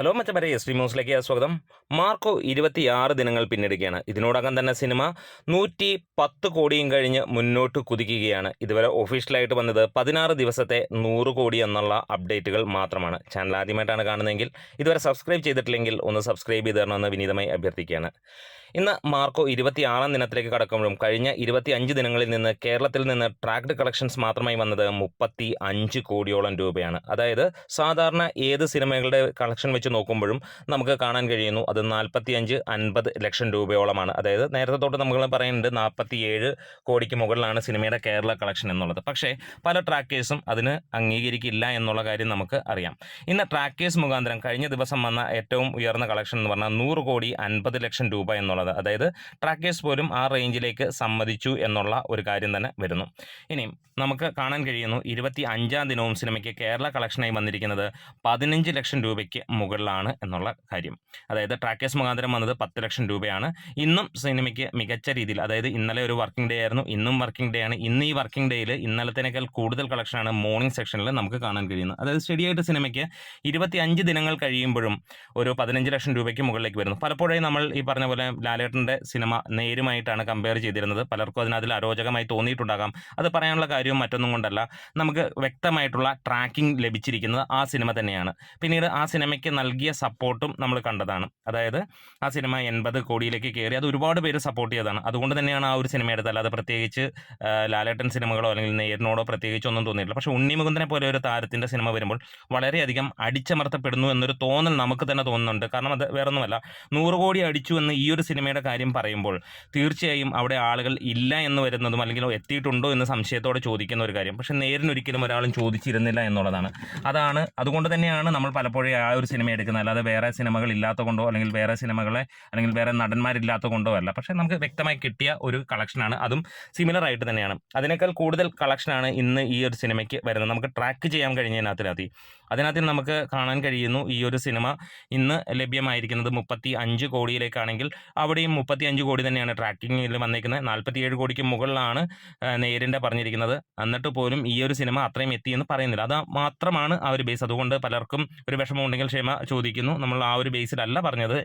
Hello മച്ചവരെ S T ന്യൂസിലേക്ക് സ്വാഗതം. Marco ഇരുപത്തിയാറ് ദിനങ്ങൾ പിന്നിടുകയാണ്. ഇതിനോടകം തന്നെ സിനിമ നൂറ്റി പത്ത് കോടിയും കഴിഞ്ഞ് മുന്നോട്ട് കുതിക്കുകയാണ്. ഇതുവരെ ഒഫീഷ്യലായിട്ട് വന്നത് പതിനാറ് ദിവസത്തെ നൂറ് കോടി എന്നുള്ള അപ്ഡേറ്റുകൾ മാത്രമാണ്. ചാനൽ ആദ്യമായിട്ടാണ് കാണുന്നതെങ്കിൽ ഇതുവരെ സബ്സ്ക്രൈബ് ചെയ്തിട്ടില്ലെങ്കിൽ ഒന്ന് സബ്സ്ക്രൈബ് ചെയ്ത് തരണമെന്ന് വിനീതമായി അഭ്യർത്ഥിക്കുകയാണ്. ഇന്ന് മാർക്കോ ഇരുപത്തിയാറാം ദിനത്തിലേക്ക് കടക്കുമ്പോഴും കഴിഞ്ഞ ഇരുപത്തി അഞ്ച് ദിനങ്ങളിൽ നിന്ന് കേരളത്തിൽ നിന്ന് ട്രാക്ഡ് കളക്ഷൻസ് മാത്രമായി വന്നത് മുപ്പത്തി അഞ്ച് കോടിയോളം രൂപയാണ്. അതായത് സാധാരണ ഏത് സിനിമകളുടെ കളക്ഷൻ വെച്ച് നോക്കുമ്പോഴും നമുക്ക് കാണാൻ കഴിയുന്നു അത് നാൽപ്പത്തി അഞ്ച് അൻപത് ലക്ഷം രൂപയോളമാണ്. അതായത് നേരത്തെ തൊട്ട് നമ്മൾ പറയുന്നുണ്ട് നാൽപ്പത്തി ഏഴ് കോടിക്ക് മുകളിലാണ് സിനിമയുടെ കേരള കളക്ഷൻ എന്നുള്ളത്. പക്ഷേ പല ട്രാക്കേഴ്സും അതിന് അംഗീകരിക്കില്ല എന്നുള്ള കാര്യം നമുക്ക് അറിയാം. ഇന്ന് ട്രാക്കേഴ്സ് മുഖാന്തരം കഴിഞ്ഞ ദിവസം വന്ന ഏറ്റവും ഉയർന്ന കളക്ഷൻ എന്ന് പറഞ്ഞാൽ നൂറ് കോടി അൻപത് ലക്ഷം രൂപ എന്നുള്ളത്. അതായത് ട്രാക്കേഴ്സ് പോലും ആ റേഞ്ചിലേക്ക് സമ്മതിച്ചു എന്നുള്ള ഒരു കാര്യം തന്നെ വരുന്നു. ഇനിയും നമുക്ക് കാണാൻ കഴിയുന്നു ഇരുപത്തി അഞ്ചാം ദിനവും സിനിമയ്ക്ക് കേരള കളക്ഷനായി വന്നിരിക്കുന്നത് പതിനഞ്ച് ലക്ഷം രൂപയ്ക്ക് മുകളിലാണ് എന്നുള്ള കാര്യം. അതായത് ട്രാക്കേഴ്സ് മുഖാന്തരം വന്നത് പത്ത് ലക്ഷം രൂപയാണ്. ഇന്നും സിനിമയ്ക്ക് മികച്ച രീതിയിൽ അതായത് ഇന്നലെ ഒരു വർക്കിംഗ് ഡേ ആയിരുന്നു ഇന്നും വർക്കിംഗ് ഡേ ആണ്. ഇന്ന് ഈ വർക്കിംഗ് ഡേയിൽ ഇന്നലത്തേക്കാൾ കൂടുതൽ കളക്ഷനാണ് മോർണിംഗ് സെക്ഷനിൽ നമുക്ക് കാണാൻ കഴിയുന്നത്. അതായത് സ്റ്റഡിയായിട്ട് സിനിമയ്ക്ക് ഇരുപത്തി അഞ്ച് ദിനങ്ങൾ കഴിയുമ്പോഴും ഒരു പതിനഞ്ച് ലക്ഷം രൂപയ്ക്ക് മുകളിലേക്ക് വരുന്നു. പലപ്പോഴും നമ്മൾ ഈ പറഞ്ഞ പോലെ ലാലേട്ടന്റെ സിനിമ നേരുമായിട്ടാണ് കമ്പയർ ചെയ്തിരുന്നത്. പലർക്കും അതിനതിൽ അരോചകമായി തോന്നിയിട്ടുണ്ടാകാം. അത് പറയാനുള്ള കാര്യവും മറ്റൊന്നും കൊണ്ടല്ല. നമുക്ക് വ്യക്തമായിട്ടുള്ള ട്രാക്കിംഗ് ലഭിച്ചിരിക്കുന്നത് ആ സിനിമ തന്നെയാണ്. പിന്നീട് ആ സിനിമയ്ക്ക് നൽകിയ സപ്പോർട്ടും നമ്മൾ കണ്ടതാണ്. അതായത് ആ സിനിമ എൺപത് കോടിയിലേക്ക് കയറി അത് ഒരുപാട് പേര് സപ്പോർട്ട് ചെയ്തതാണ്. അതുകൊണ്ട് തന്നെയാണ് ആ ഒരു സിനിമ എടുത്തത്. പ്രത്യേകിച്ച് ലാലേട്ടൻ സിനിമകളോ അല്ലെങ്കിൽ നേരിനോടോ പ്രത്യേകിച്ച് ഒന്നും തോന്നിയിട്ടില്ല. പക്ഷേ ഉണ്ണിമുകുന്ദനെ പോലെ ഒരു താരത്തിന്റെ സിനിമ വരുമ്പോൾ വളരെയധികം അടിച്ചമർത്തപ്പെടുന്നു എന്നൊരു തോന്നൽ നമുക്ക് തന്നെ തോന്നുന്നുണ്ട്. കാരണം അത് വേറൊന്നുമല്ല. നൂറ് കോടി അടിച്ചു എന്ന് ഈ ഒരു സിനിമയുടെ കാര്യം പറയുമ്പോൾ തീർച്ചയായും അവിടെ ആളുകൾ ഇല്ല എന്ന് വരുന്നതും അല്ലെങ്കിൽ എത്തിയിട്ടുണ്ടോ എന്ന് സംശയത്തോടെ ചോദിക്കുന്ന ഒരു കാര്യം. പക്ഷെ നേരിനൊരിക്കലും ഒരാളും ചോദിച്ചിരുന്നില്ല എന്നുള്ളതാണ്. അതാണ് അതുകൊണ്ട് തന്നെയാണ് നമ്മൾ പലപ്പോഴും ആ ഒരു സിനിമ എടുക്കുന്നത്. അല്ലാതെ വേറെ സിനിമകൾ ഇല്ലാത്ത കൊണ്ടോ അല്ലെങ്കിൽ വേറെ സിനിമകളെ അല്ലെങ്കിൽ വേറെ നടന്മാരില്ലാത്ത കൊണ്ടോ അല്ല. പക്ഷെ നമുക്ക് വ്യക്തമായി കിട്ടിയ ഒരു കളക്ഷനാണ്. അതും സിമിലർ ആയിട്ട് തന്നെയാണ്. അതിനേക്കാൾ കൂടുതൽ കളക്ഷനാണ് ഇന്ന് ഈ ഒരു സിനിമയ്ക്ക് വരുന്നത്. നമുക്ക് ട്രാക്ക് ചെയ്യാൻ കഴിഞ്ഞതിനകത്തിനകത്ത് അതിനകത്ത് നമുക്ക് കാണാൻ കഴിയുന്നു ഈ ഒരു സിനിമ ഇന്ന് ലഭ്യമായിരിക്കുന്നത് മുപ്പത്തി അഞ്ച് കോടിയിലേക്കാണെങ്കിൽ അവിടെയും മുപ്പത്തി അഞ്ച് കോടി തന്നെയാണ് ട്രാക്കിങ്ങിൽ വന്നേക്കുന്നത്. നാൽപ്പത്തിയേഴ് കോടിക്ക് മുകളിലാണ് നേരിന്റെ പറഞ്ഞിരിക്കുന്നത്. എന്നിട്ട് പോലും ഈ ഒരു സിനിമ അത്രയും എത്തിയെന്ന് പറയുന്നില്ല. അത് മാത്രമാണ് ആ ഒരു ബേസ് അതുകൊണ്ട് പലർക്കും ഒരു വിഷമമുണ്ടെങ്കിൽ ക്ഷമ ചോദിക്കുന്നു. നമ്മൾ ആ ഒരു ബേസിലല്ല പറഞ്ഞത്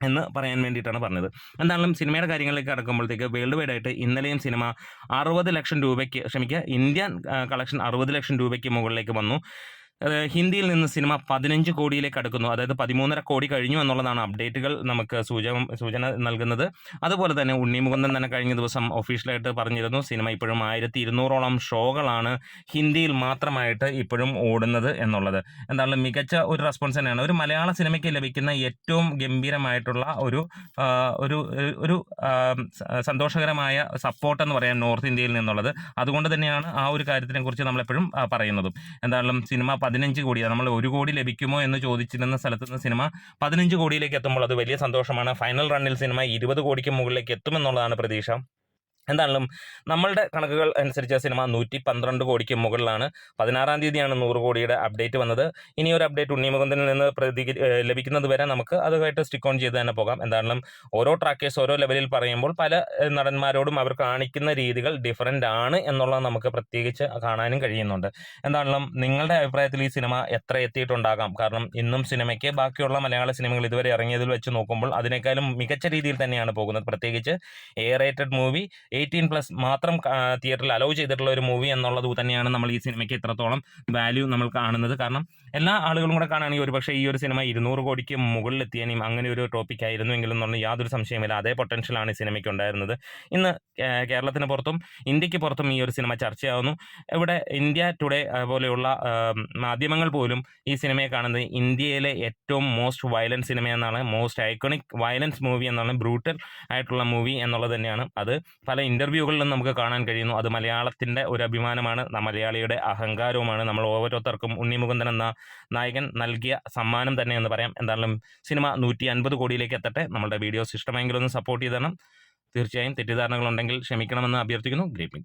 എന്ന് പറയാൻ വേണ്ടിയിട്ടാണ് പറഞ്ഞത്. എന്തായാലും സിനിമയുടെ കാര്യങ്ങളിലേക്ക് കടക്കുമ്പോഴത്തേക്ക് വേൾഡ് വൈഡ് ആയിട്ട് ഇന്നലെയും സിനിമ അറുപത് ലക്ഷം രൂപയ്ക്ക് ക്ഷമിക്കുക ഇന്ത്യൻ കളക്ഷൻ അറുപത് ലക്ഷം രൂപയ്ക്ക് മുകളിലേക്ക് വന്നു. ഹിന്ദിയിൽ നിന്ന് സിനിമ പതിനഞ്ച് കോടിയിലേക്ക് അടുക്കുന്നു. അതായത് പതിമൂന്നര കോടി കഴിഞ്ഞു എന്നുള്ളതാണ് അപ്ഡേറ്റുകൾ നമുക്ക് സൂചന സൂചന നൽകുന്നത്. അതുപോലെ തന്നെ ഉണ്ണി ഉണ്ണിമുകുന്ദൻ തന്നെ കഴിഞ്ഞ ദിവസം ഒഫീഷ്യലായിട്ട് പറഞ്ഞിരുന്നു സിനിമ ഇപ്പോഴും ആയിരത്തി ഇരുന്നൂറോളം ഷോകളാണ് ഹിന്ദിയിൽ മാത്രമായിട്ട് ഇപ്പോഴും ഓടുന്നത് എന്നുള്ളത്. എന്തായാലും മികച്ച ഒരു റെസ്പോൺസ് തന്നെയാണ്. ഒരു മലയാള സിനിമയ്ക്ക് ലഭിക്കുന്ന ഏറ്റവും ഗംഭീരമായിട്ടുള്ള ഒരു ഒരു ഒരു സന്തോഷകരമായ സപ്പോർട്ട് എന്ന് പറയാം നോർത്ത് ഇന്ത്യയിൽ നിന്നുള്ളത്. അതുകൊണ്ട് തന്നെയാണ് ആ ഒരു കാര്യത്തിനെ കുറിച്ച് നമ്മളെപ്പോഴും പറയുന്നതും. എന്തായാലും സിനിമ പതിനഞ്ച് കോടി നമ്മൾ ഒരു കോടി ലഭിക്കുമോ എന്ന് ചോദിച്ചിരുന്ന സ്ഥലത്ത് നിന്ന് സിനിമ പതിനഞ്ച് കോടിയിലേക്ക് എത്തുമ്പോൾ അത് വലിയ സന്തോഷമാണ്. ഫൈനൽ റണ്ണിൽ സിനിമ ഇരുപത് കോടിക്ക് മുകളിലേക്ക് എത്തുമെന്നുള്ളതാണ് പ്രതീക്ഷ. എന്തായാലും നമ്മളുടെ കണക്കുകൾ അനുസരിച്ച് സിനിമ നൂറ്റി പന്ത്രണ്ട് കോടിക്ക് മുകളിലാണ്. പതിനാറാം തീയതിയാണ് നൂറ് കോടിയുടെ അപ്ഡേറ്റ് വന്നത്. ഇനി ഒരു അപ്ഡേറ്റ് ഉണ്ണിമുകുന്ദനിൽ നിന്ന് പ്രതികരി ലഭിക്കുന്നത് വരെ നമുക്ക് അതുമായിട്ട് സ്റ്റിക്ക് ഓൺ ചെയ്ത് തന്നെ പോകാം. എന്തായാലും ഓരോ ട്രാക്കേഴ്സ് ഓരോ ലെവലിൽ പറയുമ്പോൾ പല നടന്മാരോടും അവർ കാണിക്കുന്ന രീതികൾ ഡിഫറന്റ് ആണ് എന്നുള്ളത് നമുക്ക് പ്രത്യേകിച്ച് കാണാനും കഴിയുന്നുണ്ട്. എന്താണെങ്കിലും നിങ്ങളുടെ അഭിപ്രായത്തിൽ ഈ സിനിമ എത്ര എത്തിയിട്ടുണ്ടാകാം? കാരണം ഇന്നും സിനിമയ്ക്ക് ബാക്കിയുള്ള മലയാള സിനിമകൾ ഇതുവരെ ഇറങ്ങിയതിൽ വെച്ച് നോക്കുമ്പോൾ അതിനേക്കാളും മികച്ച രീതിയിൽ തന്നെയാണ് പോകുന്നത്. പ്രത്യേകിച്ച് A rated movie eighteen plus മാത്രം തിയേറ്ററിൽ അലോ ചെയ്തിട്ടുള്ള ഒരു മൂവി എന്നുള്ളത് തന്നെയാണ് നമ്മൾ ഈ സിനിമയ്ക്ക് എത്രത്തോളം വാല്യൂ നമ്മൾ കാണുന്നത്. കാരണം എല്ലാ ആളുകളും കൂടെ കാണുകയാണെങ്കിൽ ഒരുപക്ഷെ ഈ ഒരു സിനിമ ഇരുന്നൂറ് കോടിക്ക് മുകളിലെത്തിയാനും അങ്ങനെ ഒരു ടോപ്പിക് ആയിരുന്നു എങ്കിലും എന്നുള്ള യാതൊരു സംശയമില്ല അതേ പൊട്ടൻഷ്യലാണ് ഈ സിനിമയ്ക്ക് ഉണ്ടായിരുന്നത്. ഇന്ന് കേരളത്തിന് പുറത്തും ഇന്ത്യയ്ക്ക് പുറത്തും ഈ ഒരു സിനിമ ചർച്ചയാവുന്നു ഇവിടെ ഇന്ത്യ ടുഡേ പോലെയുള്ള മാധ്യമങ്ങൾ പോലും ഈ സിനിമയെ കാണുന്നത് ഇന്ത്യയിലെ ഏറ്റവും മോസ്റ്റ് വയലൻസ് സിനിമ എന്നാണ് മോസ്റ്റ് ഐക്കോണിക് വയലൻസ് മൂവി എന്നാണ് ബ്രൂട്ടൽ ആയിട്ടുള്ള മൂവി എന്നുള്ളത് തന്നെയാണ്. അത് പല ഇന്റർവ്യൂകളിലും നമുക്ക് കാണാൻ കഴിയുന്നു. അത് മലയാളത്തിന്റെ ഒരു അഭിമാനമാണ് മലയാളിയുടെ അഹങ്കാരവുമാണ്. നമ്മൾ ഓരോരുത്തർക്കും ഉണ്ണിമുകുന്ദൻ എന്ന നായകൻ നൽകിയ സമ്മാനം തന്നെ എന്ന് പറയാം. എന്തായാലും സിനിമ നൂറ്റി അൻപത് കോടിയിലേക്ക് എത്തട്ടെ. നമ്മളുടെ വീഡിയോസ് ഇഷ്ടമെങ്കിലും ഒന്ന് സപ്പോർട്ട് ചെയ്ത് തരണം തീർച്ചയായും തെറ്റിദ്ധാരണകളുണ്ടെങ്കിൽ ക്ഷമിക്കണമെന്ന് അഭ്യർത്ഥിക്കുന്നു. ഗ്രേറ്റ്